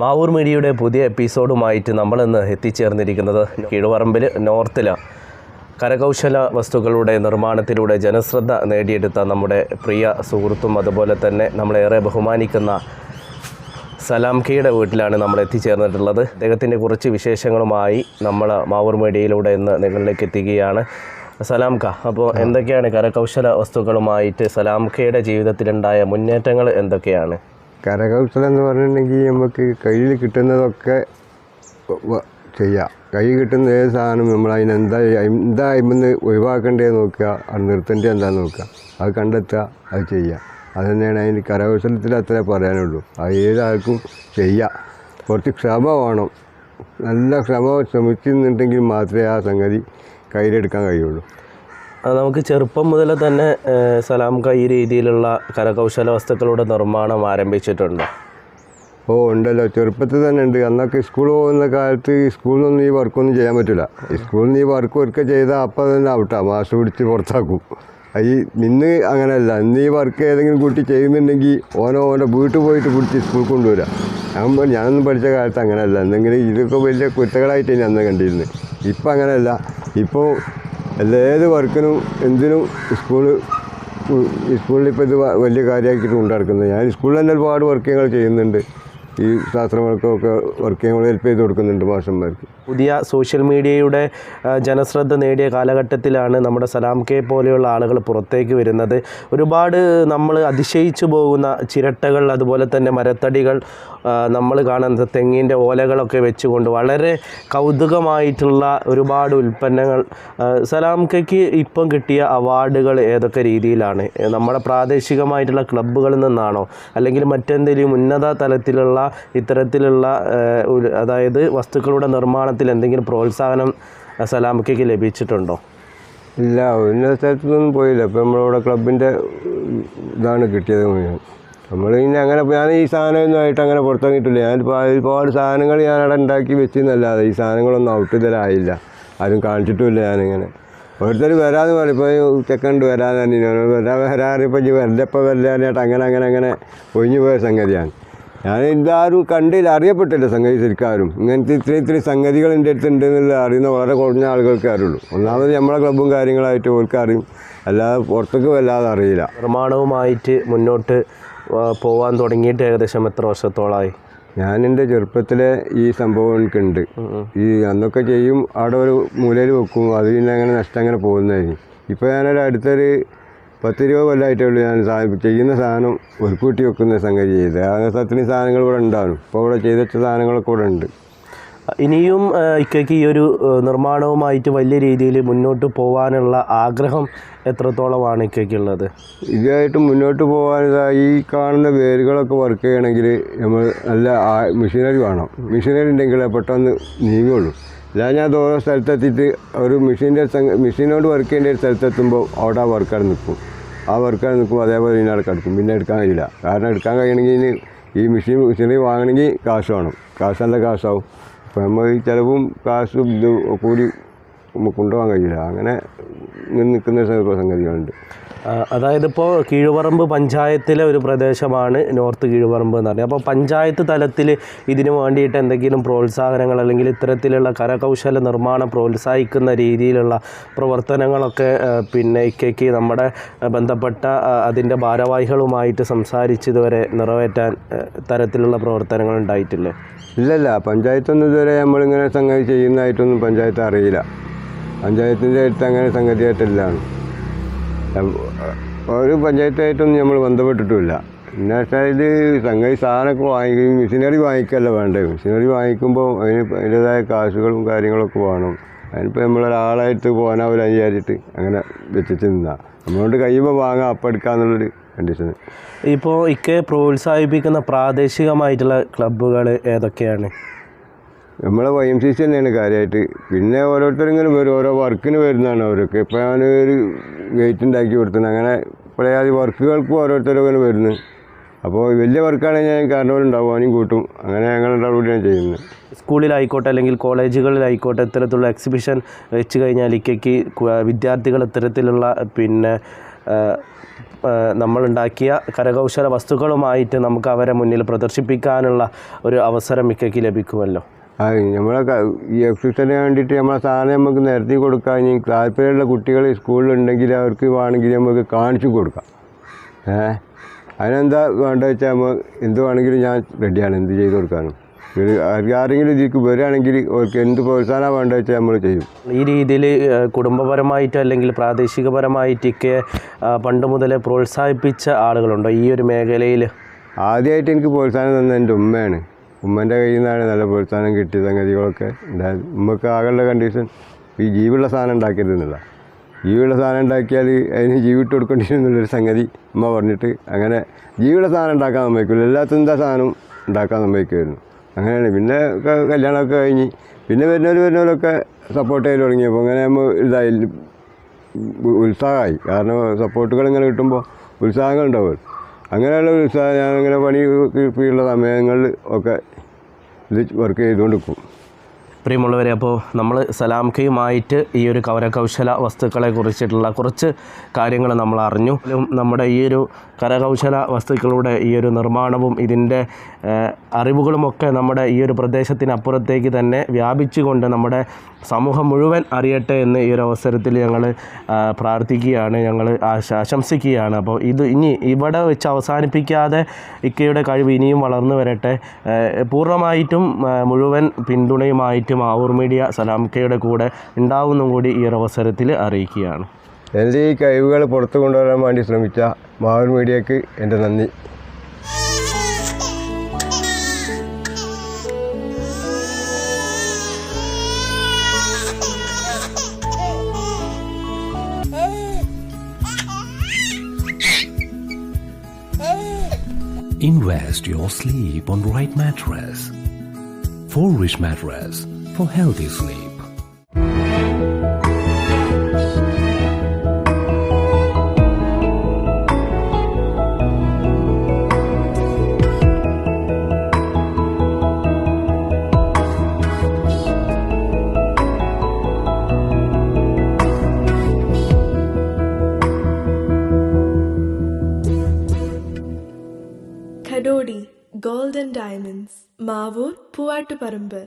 മാവൂർ മീഡിയയുടെ പുതിയ എപ്പിസോഡുമായിട്ട് നമ്മളിന്ന് എത്തിച്ചേർന്നിരിക്കുന്നത് കീഴുപറമ്പിൽ നോർത്തിൽ കരകൗശല വസ്തുക്കളുടെ നിർമ്മാണത്തിലൂടെ ജനശ്രദ്ധ നേടിയെടുത്ത നമ്മുടെ പ്രിയ സുഹൃത്തും അതുപോലെ തന്നെ നമ്മളേറെ ബഹുമാനിക്കുന്ന സലാം കെയുടെ വീട്ടിലാണ് നമ്മൾ എത്തിച്ചേർന്നിട്ടുള്ളത്. അദ്ദേഹത്തിന്റെ കുറച്ച് വിശേഷങ്ങളുമായി നമ്മൾ മാവൂർ മീഡിയയിലൂടെ ഇന്ന് നിങ്ങളിലേക്ക് എത്തിക്കുകയാണ്. സലാം അപ്പോൾ എന്തൊക്കെയാണ് കരകൗശല വസ്തുക്കളുമായിട്ട് സലാം കെയുടെ ജീവിതത്തിലുണ്ടായ മുന്നേറ്റങ്ങൾ എന്തൊക്കെയാണ്? കരകൗശലം എന്ന് പറഞ്ഞിട്ടുണ്ടെങ്കിൽ നമുക്ക് കയ്യിൽ കിട്ടുന്നതൊക്കെ ചെയ്യാം. കൈ കിട്ടുന്ന ഏത് സാധനം നമ്മൾ അതിന് എന്താ അതിമെന്ന് ഒഴിവാക്കേണ്ടത് നോക്കുക അത് നിർത്തേണ്ടത് എന്താ നോക്കുക. അത് കണ്ടെത്തുക അത് ചെയ്യുക. അത് തന്നെയാണ് അതിന് കരകൗശലത്തിൽ അത്രേ പറയാനുള്ളൂ. അത് ഏതാൾക്കും ചെയ്യാം. കുറച്ച് ക്ഷമ വേണം. നല്ല ക്ഷമ ശ്രമിച്ചിരുന്നുണ്ടെങ്കിൽ മാത്രമേ ആ സംഗതി കയ്യിലെടുക്കാൻ കഴിയുള്ളൂ. നമുക്ക് ചെറുപ്പം മുതൽ തന്നെ സലാം കൈ രീതിയിലുള്ള കരകൗശല വസ്തുക്കളുടെ നിർമ്മാണം ആരംഭിച്ചിട്ടുണ്ട്. ഓ ഉണ്ടല്ലോ. ചെറുപ്പത്തിൽ തന്നെ ഉണ്ട്. അന്നൊക്കെ സ്കൂൾ പോകുന്ന കാലത്ത് സ്കൂളിൽ നിന്നും ഈ വർക്കൊന്നും ചെയ്യാൻ പറ്റില്ല. സ്കൂളിൽ നിന്ന് ഈ വർക്ക് ഒരിക്കൽ ചെയ്താൽ അപ്പം തന്നെ ഔട്ടാ മാസ് പിടിച്ച് പുറത്താക്കും. ഈ ഇന്ന് അങ്ങനെയല്ല. ഇന്ന് ഈ വർക്ക് ഏതെങ്കിലും കുട്ടി ചെയ്യുന്നുണ്ടെങ്കിൽ ഓനോ ഓന്റെ വീട്ടിൽ പോയിട്ട് പിടിച്ച് സ്കൂൾ കൊണ്ടുവരാം. ഞാൻ ഞാനൊന്നും പഠിച്ച കാലത്ത് അങ്ങനെയല്ല. എന്തെങ്കിലും ഇതൊക്കെ വലിയ കുറ്റകളായിട്ട് ഞാൻ അന്ന് കണ്ടിരുന്നത്. ഇപ്പം അങ്ങനെയല്ല. ഇപ്പോൾ ഏത് വർക്കിനും എന്തിനും സ്കൂൾ സ്കൂളിൽ ഇപ്പോൾ ഇത് വലിയ കാര്യമാക്കിയിട്ട് കൊണ്ടു നടക്കുന്നത് ഞാൻ സ്കൂളിൽ തന്നെ ഒരുപാട് വർക്കുകൾ ചെയ്യുന്നുണ്ട്. ഈ ശാസ്ത്രങ്ങൾക്കൊക്കെ വർക്കുകൾ ഹെൽപ്പ് ചെയ്ത് കൊടുക്കുന്നുണ്ട് മാഷന്മാർക്ക്. പുതിയ സോഷ്യൽ മീഡിയയുടെ ജനശ്രദ്ധ നേടിയ കാലഘട്ടത്തിലാണ് നമ്മുടെ സലാം കെ പോലെയുള്ള ആളുകൾ പുറത്തേക്ക് വരുന്നത്. ഒരുപാട് നമ്മൾ അതിശയിച്ചു പോകുന്ന ചിരട്ടകൾ അതുപോലെ തന്നെ മരത്തടികൾ നമ്മൾ കാണുന്നത് തെങ്ങിന്റെ ഓലകളൊക്കെ വെച്ചുകൊണ്ട് വളരെ കൗതുകമായിട്ടുള്ള ഒരുപാട് ഉൽപ്പന്നങ്ങൾ സലാം കെക്ക് ഇപ്പം കിട്ടിയ അവാർഡുകൾ ഏതൊക്കെ രീതിയിലാണ്? നമ്മുടെ പ്രാദേശികമായിട്ടുള്ള ക്ലബ്ബുകളിൽ നിന്നാണോ? അല്ലെങ്കിൽ മറ്റെന്തെങ്കിലും ഉന്നത തലത്തിലുള്ള ഇത്തരത്തിലുള്ള അതായത് വസ്തുക്കളുടെ നിർമ്മാണത്തിൽ എന്തെങ്കിലും പ്രോത്സാഹനം ആ, സലാം കെക്ക് ലഭിച്ചിട്ടുണ്ടോ? ഇല്ല ഉന്നത സ്ഥലത്തൊന്നും പോയില്ല. ഇപ്പം നമ്മളിവിടെ ക്ലബിന്റെ ഇതാണ് കിട്ടിയത് നമ്മൾ ഇനി അങ്ങനെ ഞാൻ ഈ സാധനമൊന്നുമായിട്ട് അങ്ങനെ പുറത്തിറങ്ങിയിട്ടില്ല. ഞാൻ ഒരുപാട് സാധനങ്ങൾ ഞാൻ അവിടെ ഉണ്ടാക്കി വെച്ചെന്നല്ലാതെ ഈ സാധനങ്ങളൊന്നും ഔട്ട് ഇതരായില്ല ആരും കാണിച്ചിട്ടുമില്ല ഞാനിങ്ങനെ. ഓരോരുത്തർ വരാതെ പറയും. ഇപ്പോൾ ചെക്കണ്ട് വരാതെ തന്നെ വരാ വരാറിപ്പോൾ ഇപ്പോൾ വരാനായിട്ട് അങ്ങനെ അങ്ങനെ അങ്ങനെ ഒഴിഞ്ഞു പോയ സംഗതിയാണ്. ഞാൻ ഇതാരും കണ്ടില്ല അറിയപ്പെട്ടില്ല സംഗതി ശരിക്കാരും. ഇങ്ങനത്തെ ഇത്രയും ഇത്രയും സംഗതികൾ എന്റെ അടുത്ത് ഉണ്ട് എന്നുള്ള അറിയുന്ന വളരെ കുറഞ്ഞ ആളുകൾക്ക് അറിയുള്ളൂ. ഒന്നാമത് നമ്മളെ ക്ലബ്ബും കാര്യങ്ങളായിട്ട് അവർക്ക് അറിയും. അല്ലാതെ പുറത്തേക്ക് വല്ലാതെ അറിയില്ല. നിർമ്മാണവുമായിട്ട് മുന്നോട്ട് പോകാൻ തുടങ്ങിയിട്ട് ഏകദേശം എത്ര വർഷത്തോളമായി ഞാൻ എന്റെ ചെറുപ്പത്തിലെ ഈ സംഭവം എനിക്കുണ്ട്. ഈ അന്നൊക്കെ ചെയ്യും അവിടെ ഒരു മൂലയിൽ വെക്കും. അത് പിന്നെ അങ്ങനെ നഷ്ടം അങ്ങനെ പോകുന്നതായിരുന്നു. ഇപ്പോൾ ഞാനൊരു അടുത്തൊരു പത്ത് രൂപ കൊല്ലമായിട്ടേ ഉള്ളൂ ഞാൻ സാധനം ചെയ്യുന്ന സാധനം ഒരു കൂട്ടി വെക്കുന്ന സംഗതി ചെയ്ത്. അങ്ങനത്തെ സാധനങ്ങൾ ഇവിടെ ഉണ്ടാവും ഇപ്പോൾ ഇവിടെ ചെയ്ത സാധനങ്ങളൊക്കെ ഇവിടെ ഉണ്ട്. ഇനിയും ഇക്കയ്ക്ക് ഈ ഒരു നിർമ്മാണവുമായിട്ട് വലിയ രീതിയിൽ മുന്നോട്ട് പോകാനുള്ള ആഗ്രഹം എത്രത്തോളമാണ് ഇക്കയ്ക്കുള്ളത്? ഇതായിട്ട് മുന്നോട്ട് പോകാൻ ഈ കാണുന്ന വേരുകളൊക്കെ വർക്ക് ചെയ്യണമെങ്കിൽ നമ്മൾ നല്ല മെഷീനറി വേണം. മെഷീനറി ഉണ്ടെങ്കിൽ പെട്ടെന്ന് നീങ്ങുള്ളൂ. അല്ലാതെ ഞാൻ ഓരോ സ്ഥലത്തെത്തിയിട്ട് ഒരു മെഷീന്റെ മെഷീനോട് വർക്ക് ചെയ്യേണ്ട ഒരു സ്ഥലത്തെത്തുമ്പോൾ അവിടെ ആ വർക്കാട് നിൽക്കും ആ വർക്കാട് നിൽക്കും അതേപോലെ ഇനി അടക്കം കിടക്കും പിന്നെ എടുക്കാൻ കഴിയില്ല. കാരണം എടുക്കാൻ കഴിയണമെങ്കിൽ ഇനി ഈ മെഷീൻ മെഷീനറി വാങ്ങണമെങ്കിൽ കാശ് വേണം. കാശ് നല്ല കാശാവും. അപ്പോൾ നമ്മൾ ഈ ചിലവും കാശും ഇത് കൂടി കൊണ്ടുപോകാൻ കഴിയില്ല. അങ്ങനെ നിൽക്കുന്ന സംഗതികളുണ്ട്. അതായത് ഇപ്പോൾ കീഴുപറമ്പ് പഞ്ചായത്തിലെ ഒരു പ്രദേശമാണ് നോർത്ത് കീഴുപറമ്പ് എന്ന് പറയുന്നത് അപ്പോൾ പഞ്ചായത്ത് തലത്തിൽ ഇതിനു വേണ്ടിയിട്ട് എന്തെങ്കിലും പ്രോത്സാഹനങ്ങൾ അല്ലെങ്കിൽ ഇത്തരത്തിലുള്ള കരകൗശല നിർമ്മാണം പ്രോത്സാഹിക്കുന്ന രീതിയിലുള്ള പ്രവർത്തനങ്ങളൊക്കെ പിന്നെ ഇക്കയ്ക്ക് നമ്മുടെ ബന്ധപ്പെട്ട അതിന്റെ ഭാരവാഹികളുമായിട്ട് സംസാരിച്ച് ഇതുവരെ നിറവേറ്റാൻ തരത്തിലുള്ള പ്രവർത്തനങ്ങൾ ഉണ്ടായിട്ടില്ലേ? ഇല്ലല്ല പഞ്ചായത്തൊന്നും ഇതുവരെ നമ്മളിങ്ങനെ സംഗതി ചെയ്യുന്നതായിട്ടൊന്നും പഞ്ചായത്ത് അറിയില്ല. പഞ്ചായത്തിന്റെ അടുത്ത് അങ്ങനെ സംഗതിയായിട്ടില്ലാണ് ഒരു പഞ്ചായത്തായിട്ടൊന്നും നമ്മൾ ബന്ധപ്പെട്ടിട്ടുമില്ല. പിന്നെ വെച്ചാൽ ഇത് സംഗതി സാധനമൊക്കെ വാങ്ങിക്കും മെഷീനറി വാങ്ങിക്കല്ല വേണ്ടത്. മെഷീനറി വാങ്ങിക്കുമ്പോൾ അതിന് അതിന്റെതായ കാശുകളും കാര്യങ്ങളൊക്കെ വേണം. അതിനിപ്പോൾ നമ്മളൊരാളായിട്ട് പോകാനാവില്ല വിചാരിച്ചിട്ട് അങ്ങനെ വെച്ചിട്ട് നിന്നാ. നമ്മളോട് കഴിയുമ്പോൾ വാങ്ങാം അപ്പം എടുക്കാന്നുള്ളൊരു കണ്ടീഷൻ ഇപ്പോൾ ഇക്കെ പ്രോത്സാഹിപ്പിക്കുന്ന പ്രാദേശികമായിട്ടുള്ള ക്ലബ്ബുകൾ ഏതൊക്കെയാണ്? നമ്മളെ വൈ എം സി സി തന്നെയാണ് കാര്യമായിട്ട് പിന്നെ ഓരോരുത്തരിങ്ങനെ വരും. ഓരോ വർക്കിന് വരുന്നതാണ് അവരൊക്കെ. ഇപ്പോൾ ഞാൻ ഒരു വെയിറ്റ് ഉണ്ടാക്കി കൊടുത്തത് അങ്ങനെ പല ആദ്യ വർക്കുകൾക്കും ഓരോരുത്തരും വരുന്നു. അപ്പോൾ വലിയ വർക്കാണെങ്കിൽ ഞാൻ കാരണവരുണ്ടാവും അതിനും കൂട്ടും. അങ്ങനെ ഞങ്ങൾ കൂടിയാണ് ചെയ്യുന്നത്. സ്കൂളിലായിക്കോട്ടെ അല്ലെങ്കിൽ കോളേജുകളിലായിക്കോട്ടെ ഇത്തരത്തിലുള്ള എക്സിബിഷൻ വെച്ച് കഴിഞ്ഞാൽ ഇക്കയ്ക്ക് വിദ്യാർത്ഥികൾ ഇത്തരത്തിലുള്ള പിന്നെ നമ്മളുണ്ടാക്കിയ കരകൗശല വസ്തുക്കളുമായിട്ട് നമുക്ക് അവരെ മുന്നിൽ പ്രദർശിപ്പിക്കാനുള്ള ഒരു അവസരം ഇക്കയ്ക്ക് ലഭിക്കുമല്ലോ. നമ്മളെ ഈ എക്സിസ്റ്റന് വേണ്ടിയിട്ട് നമ്മളെ സാധനം നമുക്ക് നിരത്തി കൊടുക്കാം. ഇനി താല്പര്യമുള്ള കുട്ടികൾ സ്കൂളിലുണ്ടെങ്കിൽ അവർക്ക് വേണമെങ്കിൽ നമുക്ക് കാണിച്ചു കൊടുക്കാം. ഏ? അതിനെന്താ വേണ്ടത് വെച്ചാൽ നമ്മൾ എന്ത് വേണമെങ്കിലും ഞാൻ റെഡിയാണ്. എന്ത് ചെയ്ത് കൊടുക്കാനും? ആരെങ്കിലും ഇതിലേക്ക് വരികയാണെങ്കിൽ അവർക്ക് എന്ത് പ്രോത്സാഹനം വേണ്ടത് വെച്ചാൽ നമ്മൾ ചെയ്യും. ഈ രീതിയിൽ കുടുംബപരമായിട്ട് അല്ലെങ്കിൽ പ്രാദേശികപരമായിട്ടൊക്കെ പണ്ട് മുതലേ പ്രോത്സാഹിപ്പിച്ച ആളുകളുണ്ടോ ഈ ഒരു മേഖലയിൽ? ആദ്യമായിട്ട് എനിക്ക് പ്രോത്സാഹനം തന്ന എന്റെ ഉമ്മയാണ്. ഉമ്മന്റെ കയ്യിൽ നിന്നാണ് നല്ല പ്രോത്സാഹനം കിട്ടിയ സംഗതികളൊക്കെ ഉണ്ടായത്. ഉമ്മക്ക് ആകെയുള്ള കണ്ടീഷൻ ഈ ജീവുള്ള സാധനം ഉണ്ടാക്കരുതെന്നുള്ള ജീവിയുള്ള സാധനം ഉണ്ടാക്കിയാൽ അതിന് ജീവിട്ട് കൊടുക്കേണ്ടിരുന്നുള്ളൊരു സംഗതി ഉമ്മ പറഞ്ഞിട്ട് അങ്ങനെ ജീവിയുള്ള സാധനം ഉണ്ടാക്കാൻ സമ്മതിക്കില്ല എല്ലാത്തും എന്താ സാധനം ഉണ്ടാക്കാൻ സമ്മതിക്കുമായിരുന്നു. അങ്ങനെയാണ്. പിന്നെ കല്യാണമൊക്കെ കഴിഞ്ഞ് പിന്നെ വരുന്നവർ വരുന്നവരൊക്കെ സപ്പോർട്ട് ചെയ്ത് തുടങ്ങിയപ്പോൾ അങ്ങനെ നമ്മൾ ഇതായി. ഉത്സാഹമായി. കാരണം സപ്പോർട്ടുകൾ ഇങ്ങനെ കിട്ടുമ്പോൾ ഉത്സാഹങ്ങൾ ഉണ്ടാവും അങ്ങനെയുള്ള ഞാൻ ഇങ്ങനെ പണി ഉള്ള സമയങ്ങളിൽ ഒക്കെ ഇത് വർക്ക് ചെയ്തുകൊണ്ടിരിക്കും. പ്രിയമുള്ളവരെ അപ്പോൾ നമ്മൾ സലാംഖയുമായിട്ട് ഈ ഒരു കരകൗശല വസ്തുക്കളെ കുറിച്ചിട്ടുള്ള കുറച്ച് കാര്യങ്ങൾ നമ്മൾ അറിഞ്ഞു. നമ്മുടെ ഈ ഒരു കരകൗശല വസ്തുക്കളുടെ ഈ ഒരു നിർമ്മാണവും ഇതിന്റെ അറിവുകളുമൊക്കെ നമ്മുടെ ഈ ഒരു പ്രദേശത്തിനപ്പുറത്തേക്ക് തന്നെ വ്യാപിച്ചുകൊണ്ട് നമ്മുടെ സമൂഹം മുഴുവൻ അറിയട്ടെ എന്ന് ഈ ഒരു അവസരത്തിൽ ഞങ്ങൾ പ്രാർത്ഥിക്കുകയാണ് ഞങ്ങൾ ആശ ആശംസിക്കുകയാണ്. അപ്പോൾ ഇത് ഇനി ഇവിടെ വെച്ച് അവസാനിപ്പിക്കാതെ ഇക്കയുടെ കഴിവ് ഇനിയും വളർന്നു വരട്ടെ. പൂർണമായിട്ടും മുഴുവൻ പിന്തുണയുമായിട്ടും ആവൂർ മീഡിയ സലാംക്കയുടെ കൂടെ ഉണ്ടാവുന്നും കൂടി ഈ ഒരു അവസരത്തിൽ അറിയിക്കുകയാണ്. എന്റെ ഈ കഴിവുകൾ പുറത്തു കൊണ്ടുവരാൻ വേണ്ടി ശ്രമിച്ച മാവൂർ മീഡിയക്ക് എന്റെ നന്ദി. Invest your sleep on right mattress. For rich mattress. For healthy sleep. ഖഡോഡി ഗോൾഡൻ ഡയമണ്ട്സ് മാവൂർ പൂവാട്ടുപറമ്പ്